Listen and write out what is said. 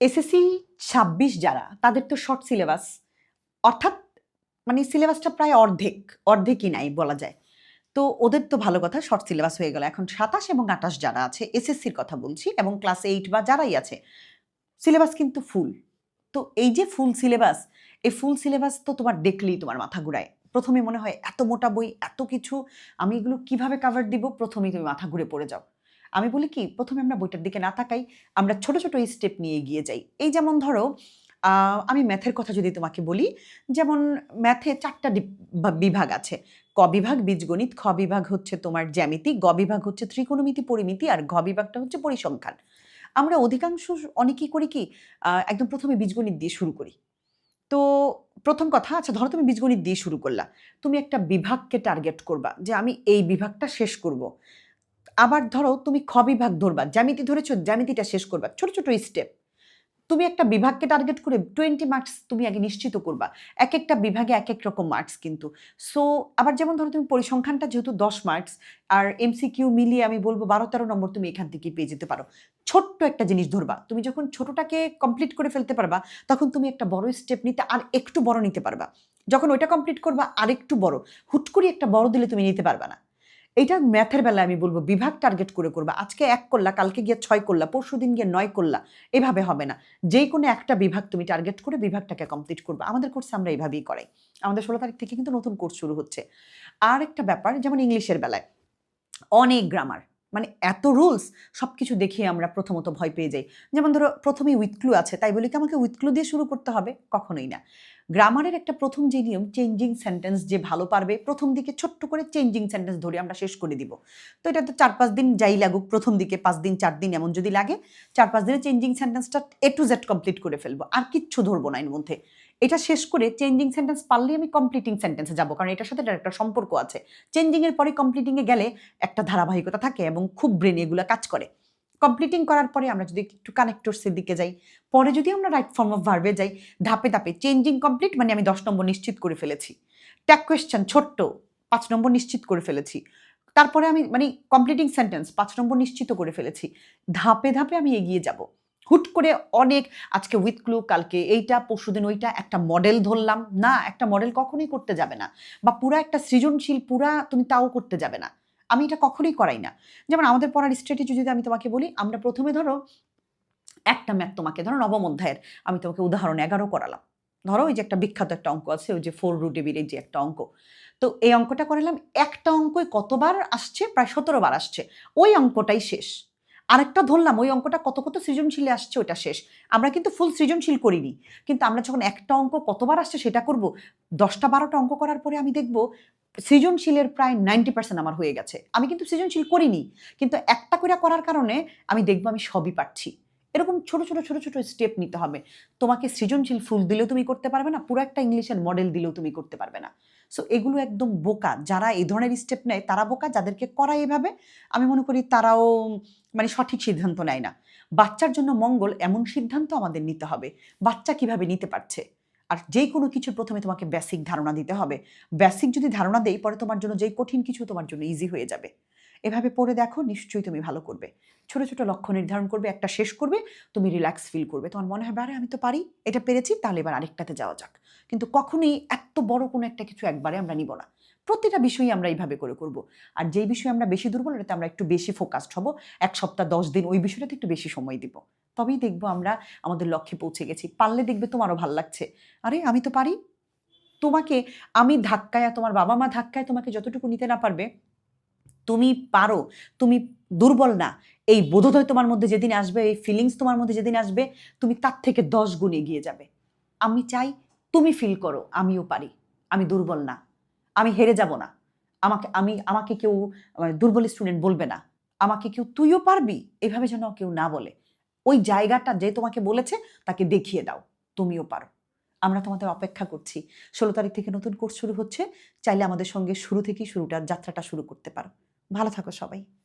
SSC ছাব্বিশ যারা, তাদের তো শর্ট সিলেবাস অর্থাৎ মানে সিলেবাসটা প্রায় অর্ধেক, অর্ধেকই নাই বলা যায়। তো ওদের তো ভালো কথা শর্ট সিলেবাস হয়ে গেল। এখন সাতাশ এবং আটাশ যারা আছে, এসএসসির কথা বলছি, এবং ক্লাস এইট বা যারাই আছে সিলেবাস কিন্তু ফুল তো এই যে ফুল সিলেবাস এই ফুল সিলেবাস তো তোমার দেখলেই তোমার মাথা ঘুরায়। প্রথমে মনে হয় এত মোটা বই, এত কিছু, আমি এগুলো কীভাবে কাভার দিব? প্রথমেই তুমি মাথা ঘুরে পড়ে যাও। আমি বলি কি, প্রথমে আমরা বইটার দিকে না তাকাই, আমরা ছোট ছোট স্টেপ নিয়ে এগিয়ে যাই। এই যেমন ধরো আমি ম্যাথের কথা যদি তোমাকে বলি, যেমন ম্যাথে চারটা বিভাগ আছে। ক বিভাগ, বীজগণিত, খ বিভাগ হচ্ছে তোমার জ্যামিতি, গ বিভাগ হচ্ছে ত্রিকোণমিতি, পরিমিতি, আর ঘ বিভাগটা হচ্ছে পরিসংখ্যান। আমরা অধিকাংশ অনেকেই করি কি একদম প্রথমে বীজগণিত দিয়ে শুরু করি। তো প্রথম কথা আচ্ছা ধরো তুমি বীজগণিত দিয়ে শুরু করলা। তুমি একটা বিভাগকে টার্গেট করবা যে আমি এই বিভাগটা শেষ করব। আবার ধরো তুমি খ বিভাগ ধরবা, জ্যামিতি ধরেছো, জ্যামিতিটা শেষ করবা, ছোট ছোট স্টেপ তুমি একটা বিভাগকে টার্গেট করে টোয়েন্টি মার্কস তুমি আগে নিশ্চিত করবা এক একটা বিভাগে এক এক রকম মার্কস কিন্তু। সো আবার যেমন ধরো তুমি পরিসংখ্যানটা যেহেতু দশ মার্কস আর এমসিকিউ মিলিয়ে আমি বলব বারো তেরো নম্বর তুমি এখান থেকে পেয়ে যেতে পারো। ছোট্ট একটা জিনিস ধরবা, তুমি যখন ছোটটাকে কমপ্লিট করে ফেলতে পারবা, তখন তুমি একটা বড় স্টেপ নিতে আর একটু বড় নিতে পারবা। যখন ওইটা কমপ্লিট করবা আর একটু বড়, হুট করে একটা বড় দিলে তুমি নিতে পারবা না। এইটা ম্যাথের বেলায় আমি বলব, বিভাগ টার্গেট করে করবা। আজকে এক করলা, কালকে গিয়ে ছয় করলা পরশু দিন গিয়ে নয় করলা, এভাবে হবে না। যেই কোনো একটা বিভাগ তুমি টার্গেট করে বিভাগটাকে কমপ্লিট করবে। আমাদের কোর্স আমরা এইভাবেই করাই। আমাদের ষোলো তারিখ থেকে কিন্তু নতুন কোর্স শুরু হচ্ছে। আর একটা ব্যাপার, যেমন ইংলিশের বেলায়, অনেক গ্রামার মানে এত রুলস সব কিছু দেখিয়ে আমরা প্রথমত ভয় পেয়ে যাই। যেমন ধরো প্রথমেই উইথক্লু আছে, তাই বলে কি আমাকে উইথক্লু দিয়ে শুরু করতে হবে? কখনোই না। গ্রামারের একটা প্রথম যে নিয়ম চেঞ্জিং সেন্টেন্স যে ভালো পারবে, প্রথম দিকে ছোট্ট করে চেঞ্জিং সেন্টেন্স ধরে আমরা শেষ করে দিব। তো এটা তো চার পাঁচ দিন যাই লাগুক, প্রথম দিকে পাঁচ দিন, চার দিন এমন যদি লাগে, চার পাঁচ দিনে চেঞ্জিং সেন্টেন্সটা এ টু জেড কমপ্লিট করে ফেলব। আর কিচ্ছু ধরবো না এর মধ্যে। এটা শেষ করে চেঞ্জিং সেন্টেন্স পারলেই আমি কমপ্লিটিং সেন্টেন্সে যাব, কারণ এটার সাথে একটা সম্পর্ক আছে। চেঞ্জিং এর পরে কমপ্লিটিং এ গেলে একটা ধারাবাহিকতা থাকে এবং খুব ব্রেন এগুলো কাজ করে। কমপ্লিটিং করার পরে আমরা যদি একটু কানেক্টরসের দিকে যাই, পরে যদি আমরা রাইট ফর্ম অফ ভার্বে যাই, ধাপে ধাপে চেঞ্জিং কমপ্লিট মানে আমি দশ নম্বর নিশ্চিত করে ফেলেছি। ট্যাগ কোয়েশ্চেন ছোট্ট, পাঁচ নম্বর নিশ্চিত করে ফেলেছি। তারপরে আমি মানে কমপ্লিটিং সেন্টেন্স পাঁচ নম্বর নিশ্চিত করে ফেলেছি। ধাপে ধাপে আমি এগিয়ে যাব। হুট করে অনেক, আজকে উইথ ক্লু কালকে এইটা, পরশুদিন ওইটা, একটা মডেল ধরলাম। না, একটা মডেল কখনোই করতে যাবে না। বা পুরা একটা সৃজনশীল, পুরা তুমি তাও করতে যাবে না। আমি এটা কখনোই করাই না। যেমন আমাদের পড়ার স্ট্র্যাটেজি যদি আমি তোমাকে বলি, আমরা প্রথমে ধরো একটা ম্যাথ তোমাকে, ধরো নবম অধ্যায়ের আমি তোমাকে উদাহরণ এগারো করালাম। ধরো ওই যে একটা বিখ্যাত একটা অঙ্ক আছে, ওই যে ফোর রুট এবির যে একটা অঙ্ক। তো এই অঙ্কটা করালাম, একটা অঙ্কই কতবার আসছে? প্রায় সতেরো বার আসছে। ওই অঙ্কটাই শেষ। আরেকটা ধরলাম, ওই অঙ্কটা কত কত সৃজনশীলে আসছে ওটা শেষ। আমরা কিন্তু ফুল সৃজনশীল করিনি। কিন্তু আমরা যখন একটা অঙ্ক কতবার আসছে সেটা করব, দশটা বারোটা অঙ্ক করার পরে আমি দেখব সৃজনশীলের প্রায় নাইনটি পার্সেন্ট আমার হয়ে গেছে। আমি কিন্তু সৃজনশীল করিনি, কিন্তু একটা করে করার কারণে আমি দেখব আমি সবই পারছি। এরকম ছোট ছোট ছোট ছোট স্টেপ নিতে হবে। তোমাকে সৃজনশীল ফুল দিলেও তুমি করতে পারবে না, পুরো একটা ইংলিশের মডেল দিলেও তুমি করতে পারবে না। সো এগুলো একদম বোকা। যারা এই ধরনের স্টেপ নেয়, তারা বোকা, যাদেরকে করা এভাবে, আমি মনে করি তারাও মানে সঠিক সিদ্ধান্ত নেয় না। বাচ্চার জন্য মঙ্গল এমন সিদ্ধান্ত আমাদের নিতে হবে। বাচ্চা কীভাবে নিতে পারছে? আর যে কোনো কিছু প্রথমে তোমাকে বেসিক ধারণা দিতে হবে। বেসিক যদি ধারণা দেই, পরে তোমার জন্য যেই কঠিন কিছু তোমার জন্য ইজি হয়ে যাবে। এভাবে পড়ে দেখো, নিশ্চয়ই তুমি ভালো করবে। ছোট ছোট লক্ষ্য নির্ধারণ করবে, একটা শেষ করবে, তুমি রিল্যাক্স ফিল করবে। তোমার মনে হয় আরে, আমি তো পারি, এটা পেরেছি, তাহলে এবার আরেকটাতে যাওয়া যাক। কিন্তু কখনোই এত বড় কোনো একটা কিছু একবারে আমরা নিব না। প্রতিটা বিষয়ই আমরা এইভাবে করে করব। আর যেই বিষয়ে আমরা বেশি দুর্বল, এটাতে আমরা একটু বেশি ফোকাসড হব। এক সপ্তাহ, দশ দিন ওই বিষয়টাতে একটু বেশি সময় দিব। তবেই দেখব আমরা আমাদের লক্ষ্যে পৌঁছে গেছি। পারলে দেখবে তোমারও ভালো লাগছে। আরে, আমি তো পারি। তোমাকে আমি ধাক্কায়, তোমার বাবা মা ধাক্কায় তোমাকে যতটুকু নিতে না পারবে, তুমি পারো। তুমি দুর্বল না। এই বোধোদয় তোমার মধ্যে যেদিন আসবে, এই ফিলিংস তোমার মধ্যে যেদিন আসবে, তুমি তার থেকে দশ গুণ এগিয়ে যাবে। আমি চাই তুমি ফিল করো আমিও পারি। আমি দুর্বল না। আমি হেরে যাব না। আমাকে আমি আমাকে কেউ আহ, দুর্বল স্টুডেন্ট বলবে না। আমাকে কেউ তুইও পারবি। এভাবে যেন কেউ না বলে। ওই জায়গাটা যে তোমাকে বলেছে তাকে দেখিয়ে দাও। তুমিও পারো। আমরা তোমাদের অপেক্ষা করছি। ষোলো তারিখ থেকে নতুন কোর্স শুরু হচ্ছে। চাইলে আমাদের সঙ্গে শুরু থেকেই শুরুটা যাত্রাটা শুরু করতে পারো। ভালো থাকো সবাই।